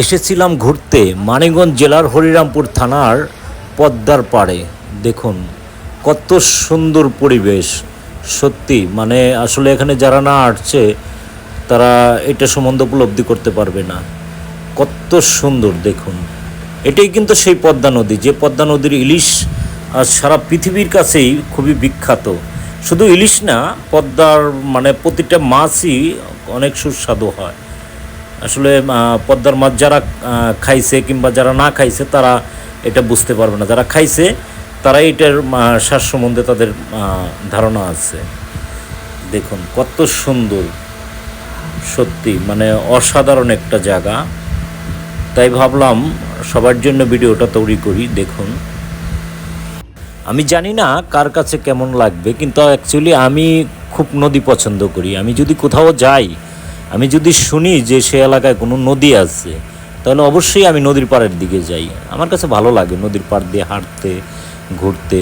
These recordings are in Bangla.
এসেছিলাম ঘুরতে মানিকগঞ্জ জেলার হরিরামপুর থানার পদ্মার পাড়ে। দেখুন, কত সুন্দর পরিবেশ। সত্যি মানে আসলে এখানে যারা না আসছে, তারা এটা সম্বন্ধে উপলব্ধি করতে পারবে না। কত সুন্দর, দেখুন। এটাই কিন্তু সেই পদ্মা নদী, যে পদ্মা নদীর ইলিশ আজ সারা পৃথিবীর কাছেই খুবই বিখ্যাত। শুধু ইলিশ না, পদ্মার মানে প্রতিটা মাছই অনেক সুস্বাদু হয়। আসলে পদ্মার মাছ যারা খাইছে কিংবা যারা না খাইছে, তারা এটা বুঝতে পারবে না। যারা খাইছে তারা এটার স্বাদ সম্বন্ধে তাদের ধারণা আছে। দেখুন, কত সুন্দর। সত্যি মানে অসাধারণ একটা জায়গা। তাই ভাবলাম, সবার জন্য ভিডিওটা তৈরি করি, দেখুন। আমি জানি না কার কাছে কেমন লাগবে, কিন্তু অ্যাকচুয়ালি আমি খুব নদী পছন্দ করি। আমি যদি কোথাও যাই আমি যদি শুনি যে সে এলাকায় কোনো নদী আছে, তাহলে অবশ্যই আমি নদীর পাড়ের দিকে যাই। আমার কাছে ভালো লাগে নদীর পাড় দিয়ে হাঁটতে, ঘুরতে।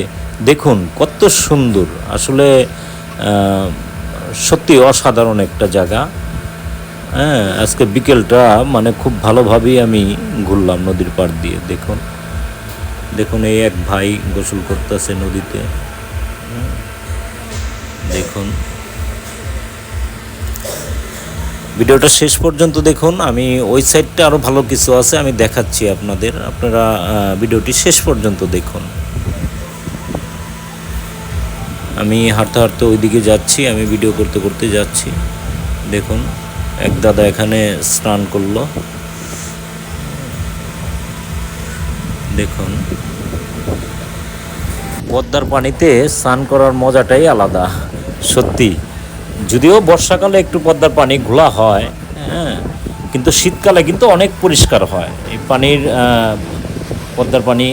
দেখুন, কত সুন্দর। আসলে সত্যি অসাধারণ একটা জায়গা। হ্যাঁ আজকে বিকেলটা মানে খুব ভালোভাবেই আমি ঘুরলাম নদীর পাড় দিয়ে। দেখুন দেখুন এই এক ভাই গোসল করতেছে নদীতে। দেখুন ভিডিওটা শেষ পর্যন্ত দেখুন। আমি ওই সাইডটা আরও ভালো কিছু আছে, আমি দেখাচ্ছি আপনাদের। আপনারা ভিডিওটি শেষ পর্যন্ত দেখুন। আমি হাঁটতে হাঁটতে ওইদিকে যাচ্ছি, আমি ভিডিও করতে করতে যাচ্ছি। দেখুন, এক দাদা এখানে স্নান করল। দেখুন। পদ্মার পানিতে স্নান করার মজাটাই আলাদা, সত্যি। যদিও বর্ষাকালে একটু পদ্মার পানি ঘোলা হয় হ্যাঁ কিন্তু শীতকালে কিন্তু অনেক পরিষ্কার হয়। এই পানির পদ্মার পানি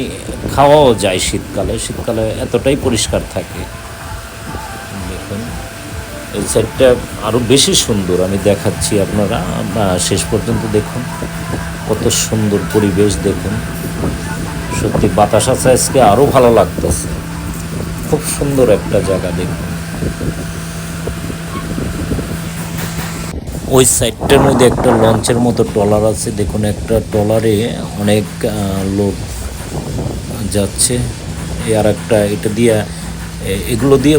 খাওয়াও যায় শীতকালে শীতকালে এতটাই পরিষ্কার থাকে। দেখুন, এই সাইডটা আরও বেশি সুন্দর, আমি দেখাচ্ছি আপনারা শেষ পর্যন্ত দেখুন, কত সুন্দর পরিবেশ দেখুন। সত্যি বাতাস আছে, আজকে আরও ভালো লাগতেছে। খুব সুন্দর একটা জায়গা দেখুন। ওই সাইডটার মধ্যে একটা লঞ্চের মতো ট্রলার আছে। দেখুন, একটা ট্রলারে অনেক লোক যাচ্ছে। আর একটা এটা দিয়ে এগুলো দিয়ে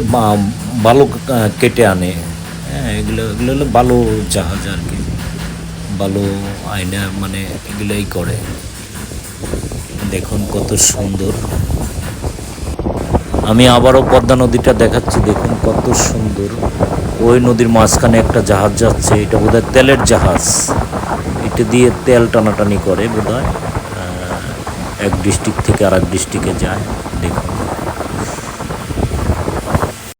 বালু কেটে আনে। হ্যাঁ এগুলো এগুলো হলো বালু জাহাজ আর কি। বালু আয়না মানে এগুলোই করে। দেখুন কত সুন্দর। আমি আবারও পদ্মা নদীটা দেখাচ্ছি, দেখুন কত সুন্দর। ওই নদীর মাঝখানে একটা জাহাজ যাচ্ছে, এটা বোধহয় তেলের জাহাজ। এটা দিয়ে তেল টানাটানি করে বোধহয় এক ডিস্ট্রিক্ট থেকে আর এক ডিস্ট্রিক্টে যায়, দেখুন।